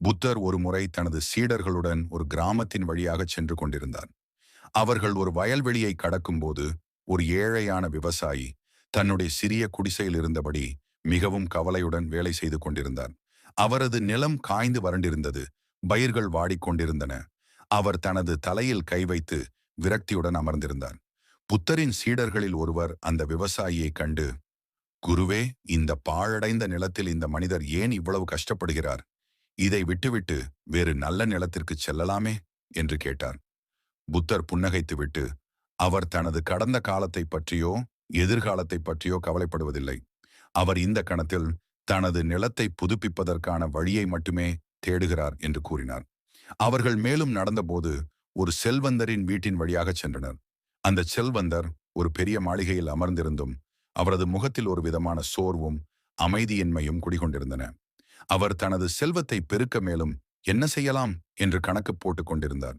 புத்தர் ஒரு முறை தனது சீடர்களுடன் ஒரு கிராமத்தின் வழியாக சென்று கொண்டிருந்தார். அவர்கள் ஒரு வயல்வெளியை கடக்கும்போது ஒரு ஏழையான விவசாயி தன்னுடைய சிறிய குடிசையில் இருந்தபடி மிகவும் கவலையுடன் வேலை செய்து கொண்டிருந்தார். அவரது நிலம் காய்ந்து வறண்டிருந்தது. பயிர்கள் வாடிக்கொண்டிருந்தன அவர் தனது தலையில் கை வைத்து விரக்தியுடன் அமர்ந்திருந்தார். புத்தரின் சீடர்களில் ஒருவர் அந்த விவசாயியை கண்டு குருவே இந்த பாழடைந்த நிலத்தில் இந்த மனிதர் ஏன் இவ்வளவு கஷ்டப்படுகிறார்? இதை விட்டுவிட்டு வேறு நல்ல நிலத்திற்கு செல்லலாமே? என்று கேட்டார் புத்தர் புன்னகைத்துவிட்டு அவர் தனது கடந்த காலத்தை பற்றியோ எதிர்காலத்தை பற்றியோ கவலைப்படுவதில்லை. அவர் இந்த கணத்தில் தனது நிலத்தை புதுப்பிப்பதற்கான வழியை மட்டுமே தேடுகிறார் என்று கூறினார். அவர்கள் மேலும் நடந்தபோது ஒரு செல்வந்தரின் வீட்டின் வழியாக சென்றனர். அந்த செல்வந்தர் ஒரு பெரிய மாளிகையில் அமர்ந்திருந்தும் அவரது முகத்தில் ஒரு விதமான சோர்வும் அமைதியின்மையும் குடிகொண்டிருந்தன. அவர் தனது செல்வத்தை பெருக்க மேலும் என்ன செய்யலாம் என்று கணக்கு போட்டுக் கொண்டிருந்தார்.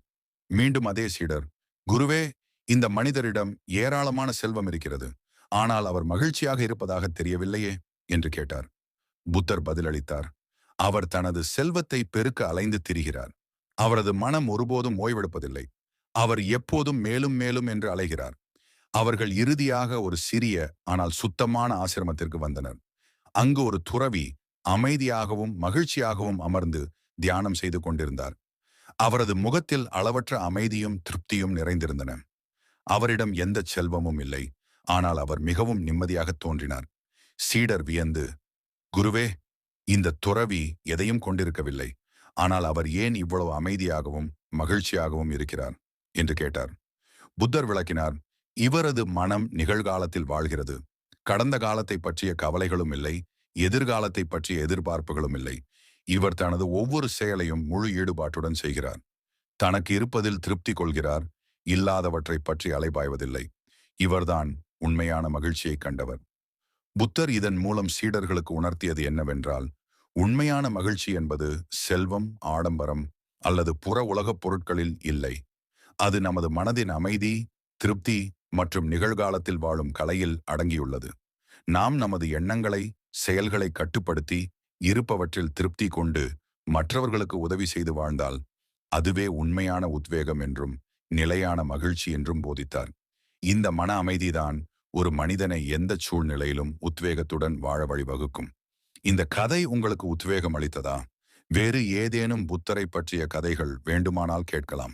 மீண்டும் அதே சீடர் குருவே இந்த மனிதரிடம் ஏராளமான செல்வம் இருக்கிறது. ஆனால் அவர் மகிழ்ச்சியாக இருப்பதாக தெரியவில்லையே என்று கேட்டார். புத்தர் பதிலளித்தார் அவர் தனது செல்வத்தை பெருக்க அலைந்து திரிகிறார். அவரது மனம் ஒருபோதும் ஓய்வெடுப்பதில்லை. அவர் எப்போதும் மேலும் மேலும் என்று அலைகிறார். அவர்கள் இறுதியாக ஒரு சிறிய ஆனால் சுத்தமான ஆசிரமத்திற்கு வந்தனர். அங்கு ஒரு துறவி அமைதியாகவும் மகிழ்ச்சியாகவும் அமர்ந்து தியானம் செய்து கொண்டிருந்தார். அவரது முகத்தில் அளவற்ற அமைதியும் திருப்தியும் நிறைந்திருந்தன. அவரிடம் எந்த செல்வமும் இல்லை. ஆனால் அவர் மிகவும் நிம்மதியாக தோன்றினார். சீடர் வியந்து குருவே இந்த துறவி எதையும் கொண்டிருக்கவில்லை. ஆனால் அவர் ஏன் இவ்வளவு அமைதியாகவும் மகிழ்ச்சியாகவும் இருக்கிறார்? என்று கேட்டார். புத்தர் விளக்கினார் இவரது மனம் நிகழ்காலத்தில் வாழ்கிறது. கடந்த காலத்தை பற்றிய கவலைகளும் இல்லை. எதிர்காலத்தை பற்றிய எதிர்பார்ப்புகளும் இல்லை. இவர் தனது ஒவ்வொரு செயலையும் முழு ஈடுபாட்டுடன் செய்கிறார். தனக்கு இருப்பதில் திருப்தி கொள்கிறார் இல்லாதவற்றை பற்றி அலைபாய்வதில்லை. இவர்தான் உண்மையான மகிழ்ச்சியை கண்டவர். புத்தர் இதன் மூலம் சீடர்களுக்கு உணர்த்தியது என்னவென்றால் உண்மையான மகிழ்ச்சி என்பது செல்வம் ஆடம்பரம் அல்லது புற உலகப் பொருட்களில் இல்லை. அது நமது மனதின் அமைதி திருப்தி மற்றும் நிகழ்காலத்தில் வாழும் கலையில் அடங்கியுள்ளது. நாம் நமது எண்ணங்களை செயல்களை கட்டுப்படுத்தி இருப்பவற்றில் திருப்தி கொண்டு மற்றவர்களுக்கு உதவி செய்து வாழ்ந்தால் அதுவே உண்மையான உத்வேகம் என்றும் நிலையான மகிழ்ச்சி என்றும் போதித்தார். இந்த மன அமைதிதான் ஒரு மனிதனை எந்த சூழ்நிலையிலும் உத்வேகத்துடன் வாழ வழிவகுக்கும். இந்த கதை உங்களுக்கு உத்வேகம் அளித்ததா? வேறு ஏதேனும் புத்தரை பற்றிய கதைகள் வேண்டுமானால் கேட்கலாம்.